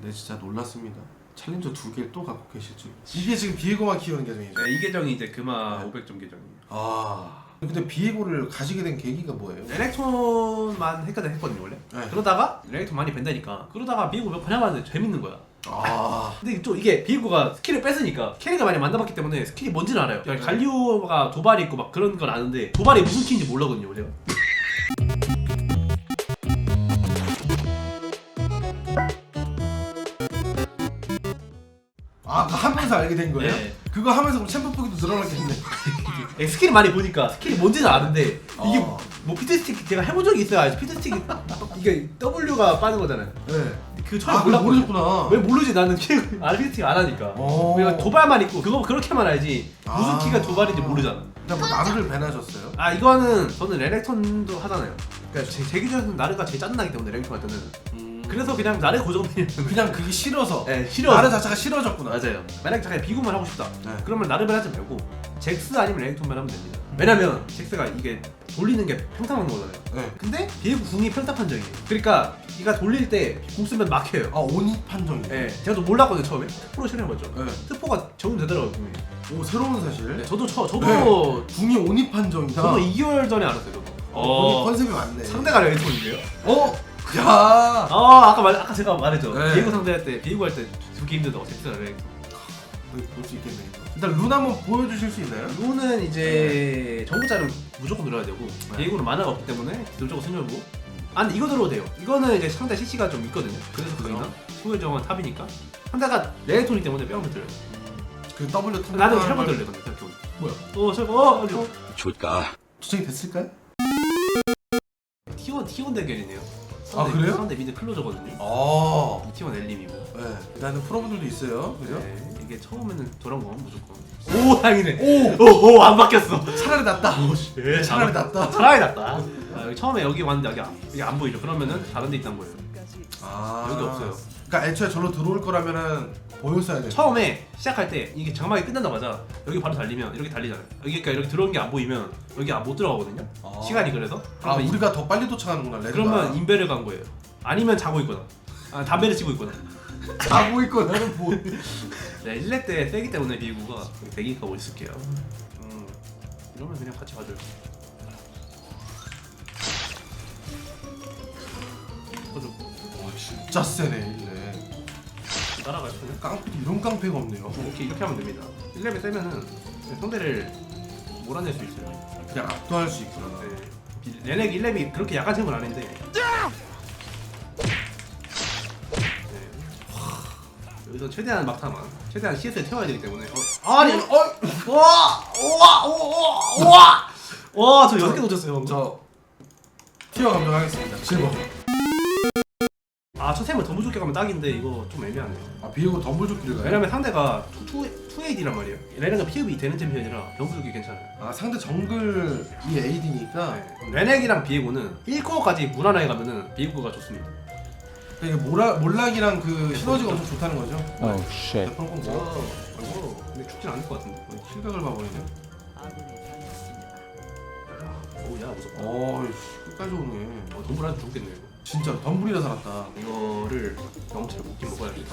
근데 진짜 놀랐습니다. 챌린저 두 개를 또 갖고 계실 줄. 이게 지금 비에고만 키우는 계정이죠. 네, 이 계정이 이제 금화 네. 500점 계정이에요. 아. 근데 비에고를 가지게 된 계기가 뭐예요? 엘렉톤만 했거든 했거든요 원래. 네. 그러다가 엘렉톤 많이 벤다니까 그러다가 비에고 몇 번 해봤는데 재밌는 거야. 아. 근데 또 이게 비에고가 스킬을 뺐으니까 캐리가 많이 만나봤기 때문에 스킬이 뭔지는 알아요. 그러니까 갈리오가 도발이 있고 막 그런 건 아는데 도발이 무슨 키인지 몰라거든요 제가. 아, 그거 하면서 알게 된 거예요? 네. 그거 하면서 그럼 챔프 포기도 늘어나겠네. 예, 스킬을 많이 보니까 스킬이 뭔지는 아는데 이게 어. 뭐 피트스틱 제가 해본 적이 있어요. 알죠? 피트스틱이 이게 W가 빠는 거잖아요. 네. 그 처음 아, 그걸 몰랐거든요. 모르셨구나. 왜 모르지 나는 키 알피스틱 안 하니까. 어. 우리가 도발만 있고 그거 그렇게만 알지 무슨 아. 키가 도발인지 모르잖아. 일단 뭐 나르를 배나셨어요? 아 이거는 저는 레렉톤도 하잖아요. 그러니까 제, 제 기준에서는 나르가 제일 짠나기 때문에 레렉톤 할 때는 음. 그래서 그냥 나르 고정되는 그냥 그게 싫어서. 네, 싫어. 나르 자체가 싫어졌구나. 맞아요. 만약 자기가 비구만 하고 싶다. 네. 그러면 나르를 하지 말고 잭스 아니면 레렉톤만 하면 됩니다. 왜냐면 잭스가 이게 돌리는 게 평타먹는 거잖아요. 네. 근데 비에고 궁이 평타 판정이에요. 그러니까 이가 돌릴 때 궁 쓰면 막혀요. 아, 오니 판정이. 예, 제가 또 몰랐거든요 처음에. 프로 실행해봤죠. 네. 스포가 적용되더라고요 궁이. 오, 새로운 사실. 네, 저도 처, 저도 네. 궁이 오니 판정이다. 저도 2개월 전에 알았어요. 저도. 어, 컨셉이 맞네. 상대가 레렉톤인데요? 어? 야. 아 아까 말 아까 제가 말했죠. 네. 비에고 상대할 때 비에고 할때 두개 힘들다고 잭스가 레렉톤. 볼수 있겠네. 이거. 일단 룬 한번 보여주실 수 있나요? 루는 이제 정보자는 무조건 들어야 되고 네. 비에고는 만화가 없기 때문에 무조건 승려고. 아 근데 이거 들어도 돼요. 이거는 이제 상대 CC가 좀 있거든요. 그래서? 그거나 소유 정은 탑이니까 상대가 레렉톤이 때문에 뼈를 들어요. 그 W 탑. 나는 철거 들래 근데 생각해 뭐야? 어 철거 어 어디? 좋다. 조정이 됐을까요? T1 T1 대결이네요. 아, 그래요? 상대 미드 클로저거든요. 아. T1 엘림이고. 네. 나는 프로분들도 있어요. 그죠? 네, 이게 처음에는 저런 거 무조건. 오 다행이네. 오! 오오안 바뀌었어. 차라리 낫다. 예, 차라리 낫다. 차라리 낫다. 아, 여기 처음에 여기 왔는데 여기 안, 여기 안 보이죠. 그러면은 다른 데 있단 거예요. 아. 여기 없어요. 그러니까 애초에 절로 들어올 거라면은 보였어야 돼. 처음에 시작할 때 이게 장막이 끝나자마자 여기 바로 달리면 이렇게 달리잖아요. 여기 그러니까 이렇게 들어온 게 안 보이면 여기 안 못 들어가거든요. 아. 시간이 그래서. 아, 그러면, 우리가 더 빨리 도착하는구나. 레드가. 그러면 인베를 간 거예요. 아니면 자고 있거나. 아, 담배를 찌고 있거나. 자고 있고 나는 뭐. 네, 1렙 때 세기 때문에 비구가 대기가 못 있을게요. 음, 이러면 그냥 같이 가죠. 와, 진짜 세네, 일레. 따라가요. 그냥. 깡패도 이런 깡패가 없네요. 이렇게 이렇게 하면 됩니다. 1렙에 세면은 상대를 몰아낼 수 있어요. 그냥 압도할 수 있구나. 네. 비- 레넥 1렙이 그렇게 약한 친구는 아닌데. 네. 여기서 최대한 막타만, 최대한 CS를 태워야 되기 때문에. 어, 아니, 어, 와, 와, 와, 와, 와, 저 여섯 개 놓쳤어요. 방금. 저 티어 감정하겠습니다. 7번. 아, 첫 템을 더 좋게 가면 딱인데 이거 좀 애매하네. 아 비에고 덤블조끼를 가요? 왜냐면 상대가 2, 2AD란 말이에요. 레넥은 피흡이 되는 챔피언이라 병수기 괜찮아요. 아 상대 정글 이 AD니까 네. 레넥이랑 비에고는 1코어까지 무난하게 가면은 비에고가 좋습니다. 그러니까 이게 모라, 몰락이랑 그 시너지가 엄청 좋다는 거죠. Oh shit. 대폰 건 어, 뭐? 어, 근데 죽진 않을 것 같은데. 실각을 봐버리네. 오야 무섭다. 어이 끝까지 오네. 어, 동물한테 죽겠네 이거. 진짜 덤블이라 살았다. 이거를 경험치를 먹긴 먹어야지.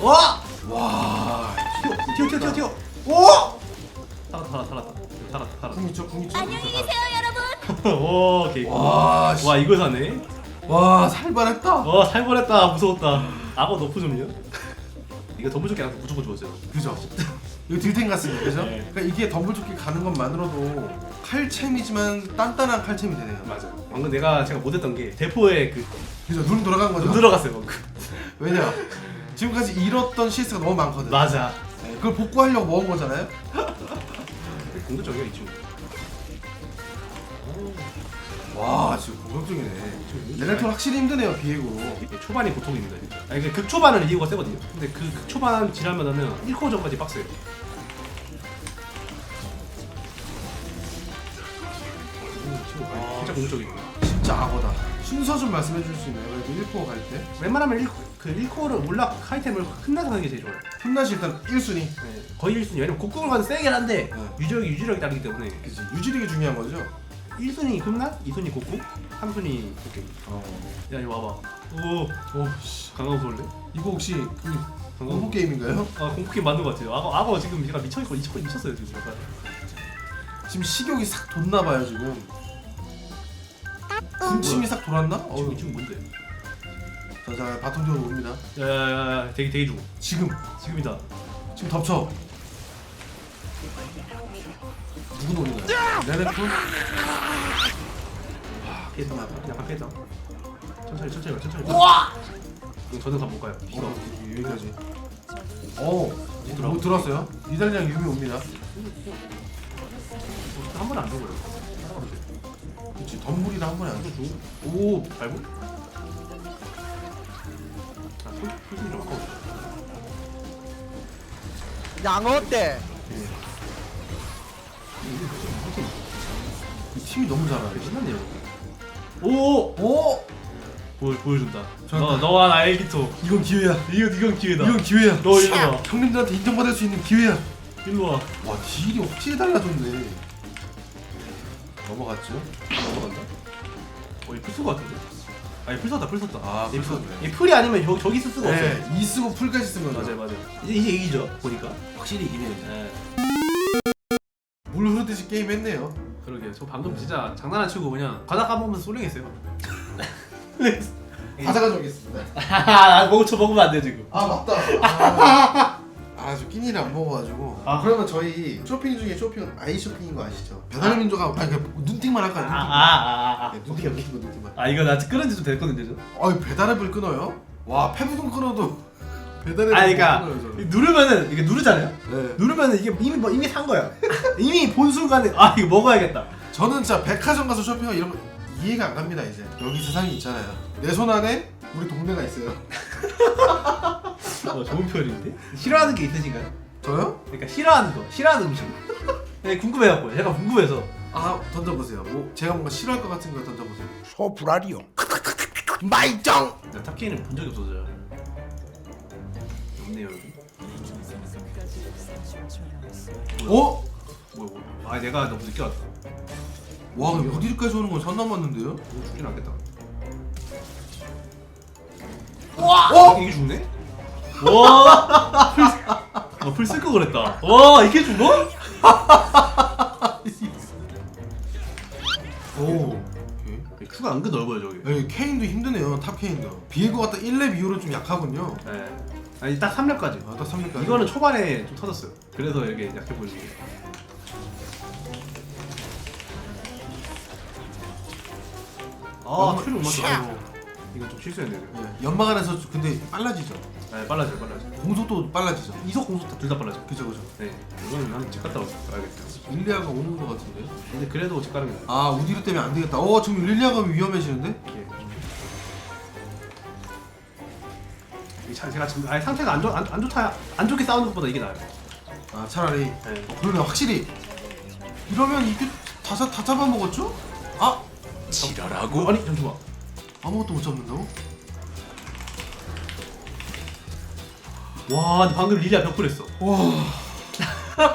와! 와. 튀어 튀어 튀어 튀어. 오! 살았다 살았다 살았다. 살았다 살았다. 궁 있죠 궁 있죠. 안녕히 계세요 여러분. 오 오케이. 와. 씨. 와 이거 사네. 와 살벌했다. 와 살벌했다 무서웠다. 악어 너프 좀요. 이거 덤블 좋게 하면 무조건 좋았어요. 그죠? 이거 딜탱 같습니다. 그죠? 네. 그러니까 이게 덤블조끼 가는 것만으로도 칼챔이지만 단단한 칼챔이 되네요. 맞아. 방금 내가 제가 못했던 게 대포에 그 그죠? 눈 돌아간 거죠? 눈 들어갔어요 방금. 왜냐? 지금까지 잃었던 CS가 너무 많거든. 맞아. 네, 그걸 복구하려고 모은 거잖아요. 공격적이야 이 친구. 와, 지금 공격적이네. 레넥톤 확실히 힘드네요, 비에고. 이게 초반이 보통입니다 진짜. 아니 그 극초반은 이유가 세거든요. 근데 그 극초반 지나면 하면 1코어 전까지 빡세요. 진짜 공격적이고. 진짜 악어다. 순서 좀 말씀해 줄 수 있나요? 그래도 1코어 갈 때. 웬만하면 1, 그 1코어를 올라 아이템을 끝나서 하는 게 제일 좋아요. 흠나시 일단 1순위. 네, 거의 1순위. 왜냐면 곡궁을 가도 세긴 한데 네. 유지력이 유지력이 다르기 때문에 그치. 유지력이 중요한 거죠. 1순위 흠나, 2순위 곡궁, 삼순이 오케이. 어. 야 이거 와봐. 오, 오, 씨. 강강수 올래? 이거 혹시 그 공포. 게임인가요? 아 공포게임 만든 것 같아요. 악어 악어 지금 얘가 미쳐 있고 미쳐 미쳤어요 지금. 약간. 지금 식욕이 싹 돋나 봐요 지금. 군침이 싹 돌았나? 어, 지금 지금 뭔데? 자, 자 바텀 쪽으로 옵니다. 야야야 대기 대기 중. 지금 지금이다. 지금 덮쳐. 누구 노리나요? 레네톤? 피했다. 약간 피했다. 천천히 천천히 가, 천천히. 와! 이거 저는 가못 가요. 피가. 어, 여기까지. 오, 이제 뭐 들어왔어요? 이달리랑 유미 옵니다. 한 번에 안 죽어요. 그렇지, 덤불이랑 한 번에 안 줘. 오 발부? 아 손, 손이 좀 아까워. 양어 때이 팀이 너무 잘하네. 신났네요. 오! 오, 보여 보여준다. 저- 너 너와 나의 기토. 이건 기회야. 이건 이건 기회다. 이건 기회야. 너 일로 와. 형님들한테 인정받을 수 있는 기회야. 일로 와. 와, 딜이 확실히 달라졌네. 넘어갔죠? 넘어간다. 어, 이 풀수 같은데? 아니 풀 썼다, 풀 썼다. 아, 풀 썼네. 얘 풀이 아니면 저, 저기 쓸 수가 없어요. 네, 이 쓰고 풀까지 쓴 거죠. 맞아요, 맞아요. 이제 이제 이기죠, 보니까. 확실히 이기네요. 네. 물 흐르듯이 게임 했네요. 그러게요. 저 방금 진짜 장난 안 치고 그냥 과자 까먹으면서 솔랭했어요. 과자 가져오겠습니다. 아, 먹을 쳐 먹으면 안 돼 지금. 아 맞다. 아, 아, 저 끼니를 안 먹어가지고. 아. 그러면 저희 쇼핑 중에 쇼핑은 아이 쇼핑인 거 아시죠? 배달 민족아, 아니 그 눈팅만 할까? 아, 눈팅만. 아, 아, 아. 네, 오케이, 눈팅만, 오케이. 눈팅만, 눈팅만. 아, 이거 나 끓은 지좀 됐거든요, 저. 아, 배달앱을 끊어요? 와, 페북은 끊어도 배달앱을 아, 그러니까. 누르면은 이게 누르잖아요. 네. 누르면은 이게 이미 뭐 이미 산 거야. 이미 본 순간에 아 이거 먹어야겠다. 저는 진짜 백화점 가서 쇼핑하고 이런 거 이해가 안 갑니다 이제. 여기 세상이 있잖아요. 내 손 안에 우리 동네가 있어요. 어, 좋은 표현인데? 싫어하는 게 있으신가요? 저요? 그러니까 싫어하는 거, 싫어하는 음식. 네, 궁금해갖고, 제가 궁금해서. 아 던져보세요. 뭐 제가 뭔가 싫어할 것 같은 거 던져보세요. 소불알이요 마이짱 나 탑게임을 본 적이 없어서요. 없네요 여기. 어? 뭐야 뭐? 아 내가 너무 늦게 왔다. 와 어디까지 오는 건선 넘었는데요? 이거 죽진 않겠다. 와! 어? 이게 죽네? 와! 풀, 어, 풀쓸 거 그랬다. 와 이게 죽어? 오. 큐가 은근 넓어요 저기. 여기 케인도 힘드네요. 탑 케인도. 비에고 같다 1렙 이후로 좀 약하군요. 네. 아니 딱 3렙까지. 아 딱 3렙까지. 이거는 초반에 좀 터졌어요. 그래서 이게 약해 보이는 게. 아, 어, 큐를 못 맞춰. 아이고. 이건 좀 실수했네요. 이거. 네, 연막 안에서 근데 빨라지죠. 네, 빨라져요, 빨라져. 공속도 빨라지죠. 이속 공속 둘다 빨라져. 그죠 그죠. 네, 이거는 한집 갔다 와야겠다. 릴리아가 오는 것 같은데. 근데 그래도 집 가는 게 나아. 아 우디르 때문에 안 되겠다. 어 지금 릴리아가 위험해지는데? 이게. 차- 제가 지금 아예 상태가 안, 좋, 안, 안 좋다 안 좋게 싸우는 것보다 이게 나아요. 아 차라리. 네. 어, 그러네 확실히. 이러면 이게 다, 잡- 다 잡아먹었죠? 아 지랄하고? 아니 잠시만. 아무것도 못 잡는다고? 와, 근데 방금 릴리아 벽풀했어. 와.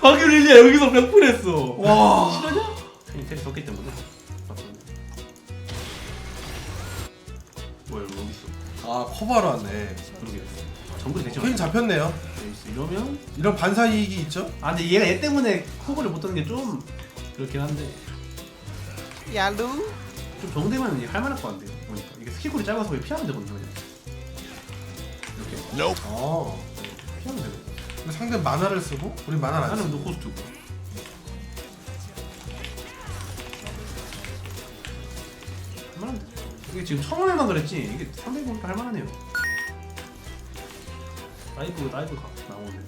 방금 릴리아 여기서 벽풀했어. 와. 싫어냐? 테니 테니 졌기 때문에. 아 커버하러 왔네. 그러게. 정글이 대체 케인 잡혔네요. 이러면 이런 반사 이익이 있죠? 아 근데 얘가 얘 때문에 커버를 못 하는 게 좀 그렇긴 한데 야루 좀 정되면 할 만할 것 같은데요. 보니까 이게 스킬콜이 짧아서 왜 피하면 되거든요. 그냥. 이렇게 아. 피하면 되거든. 근데 상대 만화를 쓰고 우리 만화를 안 나는 쓰고. 노 코스트고. 할만한데. 이게 지금 처음에만 그랬지 이게 상대 보니까 할만하네요. 라이브 라이브 가 나오네.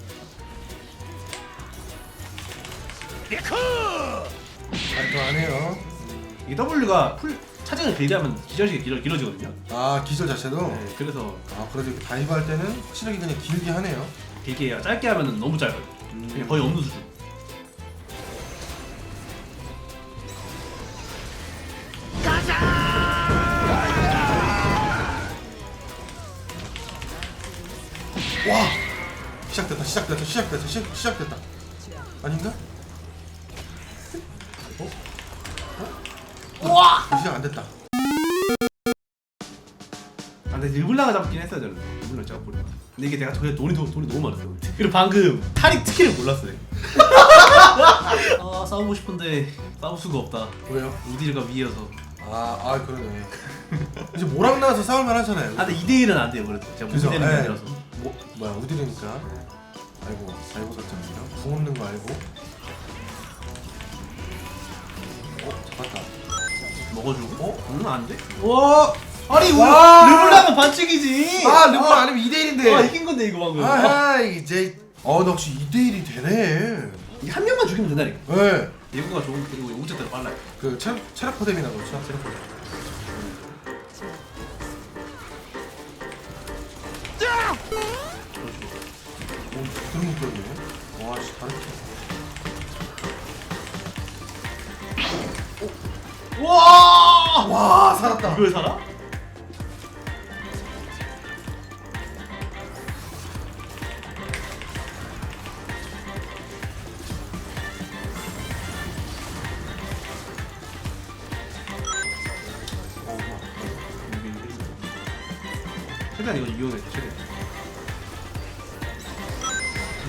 말도 안 해요. 이 W가 풀 차징을 길게 하면 기절시기 길어 길어지거든요. 아 기절 자체도. 네, 그래서 아 그래도 이렇게 다이브 할 때는 확실하게 그냥 길게 하네요. 길게 해야 짧게 하면은 너무 짧아요. 그냥 거의 없는 수준. 와 시작됐다 시작됐다 시작됐다 시작, 시작됐다 아닌가? 어? 어? 우와! 시간 안 됐다. 아, 근데 일블라가 잡긴 했어야 되는데. 일블라 잡고 보니까. 근데 이게 내가 돈이 돈이, 돈이 너무 많았어. 그리고 방금 타릭 특혜를 몰랐어요. 아 싸우고 싶은데 싸울 수가 없다. 왜요? 우디르가 위여서. 아, 아 그러네. 이제 모랑 나와서 싸울 만 하잖아요. 아 근데 2대1은 안 돼요 그래도. 제가 그죠? 무슨 되는 게 예. 아니라서. 뭐 뭐야 우디르니까. 아이고 알고 썼잖아요. 궁 없는 거 알고. 어 잡았다. 먹어주고. 어? 응, 안 돼? 와! 아니, 우리 와! 르블랑은 반칙이지! 아 르블 아니면 2대 1인데. 아, 이긴 건데, 이거 방금. 아하 이제 어, 나 혹시 2대 1이 되네. 이게 한 명만 죽이면 된다니까. 네. 예고가 좋은, 그리고 우체대로 빨라요. 그 체력 체력 포뎀이나 그렇죠. 체력 포뎀. 오, 그런 못 들었네. 와, 씨, 다르게. 와! 와, 살았다. 이걸 살아? 어. 최대한 이거 이용해, 최대한.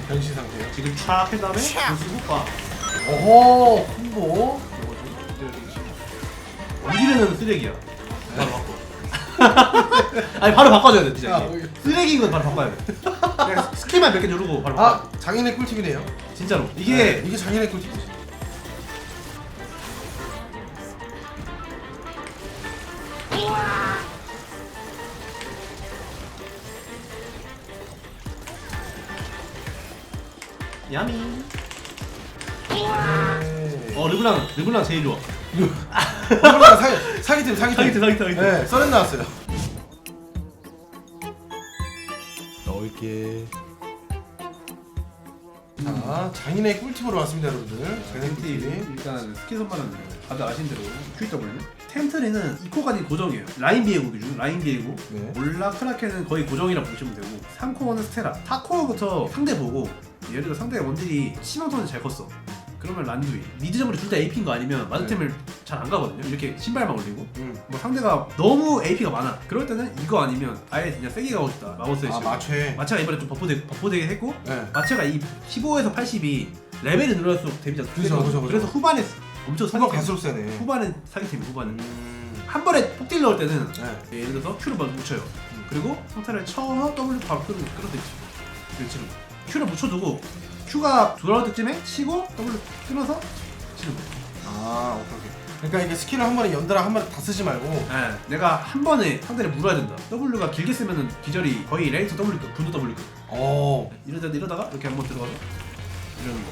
이 변신 상태요. 지금 촥한 다음에 보시고 봐. 오호, 콤보. 우디르는 쓰레기야. 바로 바꿔. 아니 바로 바꿔줘야 돼 진짜 아, 이게. 쓰레기인 건 바로 바꿔야 돼. 그냥 스킬만 몇 개 누르고 바로 바꿔. 아, 장인의 꿀팁이네요. 진짜로. 이게 이게 이게 장인의 꿀팁이지. 야미. 네. 어 르블랑 르블랑 제일 좋아. 이거랑 사기 사기팀 사기팀. 사기팀, 사기팀, 사기팀. 네, 썰은 나왔어요. 넣을게. 자, 장인의 꿀팁으로 왔습니다, 여러분들. 장인의 템트 꿀팁. 일단 스킬 선발은 다들 아신 대로 QW. 템트리는 이코까지 고정이에요. 라인 비에고 기준 라인 비에고. 네. 몰라 크라켄은 거의 고정이라 보시면 되고 3코어는 스테라. 4코어부터 상대 보고 예를 들어 상대가 원딜이 심형선이 잘 컸어. 그러면 란두이 미드 정글이 둘다 AP인 거 아니면 마드템을 잘 안 가거든요. 이렇게 신발만 올리고 음. 뭐 상대가 너무 AP가 많아. 그럴 때는 이거 아니면 아예 그냥 세게 가고 싶다. 마우스에 아, 마최. 마체가 이번에 좀 버프되, 버프되게 했고 네. 마체가 이 15에서 80이 레벨이 늘어날수록 데미지가 그죠, 세거든요. 그죠, 그죠. 그래서 후반에 엄청 후반 사기템. 갈수록 세네. 후반은 사기템이 후반은 음. 한 번에 폭딜 넣을 때는 네. 예를 들어서 Q를 먼저 묻혀요. 그리고 상태를 쳐서 W 바로 끌어 끌어들이죠. 그렇지. Q를 묻혀두고 Q가 돌아올 때쯤에 치고 W 끊어서 치는 거예요. 아, 오케이, 오케이. 그러니까 이게 스킬을 한 번에 연달아 한 번에 다 쓰지 말고 예, 내가 한 번에 상대를 물어야 된다. W가 길게 쓰면은 기절이 거의 레이트 W급, 분도 W급. 어. 이러다 이러다가 이렇게 한번 들어가서 이러는 거.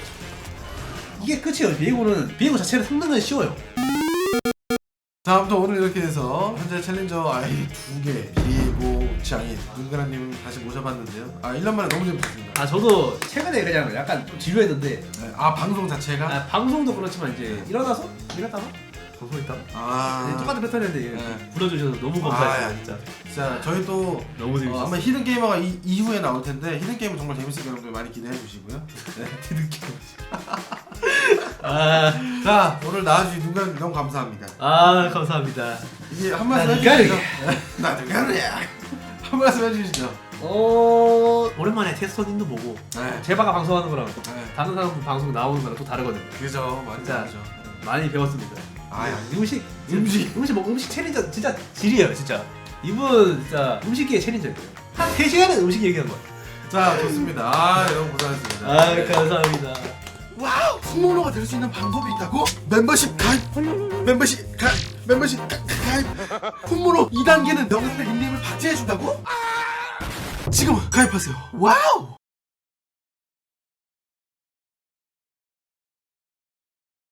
이게 끝이에요. 비에고는 비에고 자체는 성능은 쉬워요. 자, 아무튼 오늘 이렇게 해서 현재 챌린저 아이 두 개, 비고 장인 눈가라님 다시 모셔봤는데요. 아, 1년 만에 너무 재밌었습니다. 아 저도 최근에 그냥 약간 좀 지루했는데 네. 아, 방송 자체가 아, 방송도 그렇지만 이제 일어나서 일어나다가 방송했다가 아, 네, 똑같은 패턴인데 네. 불러주셔서 너무 아, 감사해요 진짜 자, 저희 또 너무 어, 재밌었어요 아마 히든 게이머가 이, 이후에 나올 텐데 히든 게임은 정말 재밌으니까 여러분들 많이 기대해 주시고요. 네. 히든 게임 아, 자, 오늘 나와주신 눈가님 너무 감사합니다. 아 감사합니다 이게 한 말씀 나 해주시죠. 눈가리야. 나 눈가리야. 한 말씀 해주시죠. 어 오랜만에 테스터님도 보고 네. 제바가 방송하는 거랑 네. 다른 사람 방송 나오는 거랑 또 다르거든요 그죠, 많이 진짜. 많이 배웠습니다 아, 야, 음식 음식. 음식 뭐 음식 챌린저 진짜 질이에요 진짜 이분 진짜 음식계의 챌린저예요 한 3 시간은 음식 얘기한 거야 자, 좋습니다. 아, 여러분 고생하셨습니다. 아 네. 감사합니다 와우! 풍모로가 될 수 있는 방법이 있다고? 멤버십 가입! 멤버십 가입! 멤버십 가, 가입! 풍모로 2단계는 영상의 닉네임을 박제해준다고? 지금 가입하세요. 와우!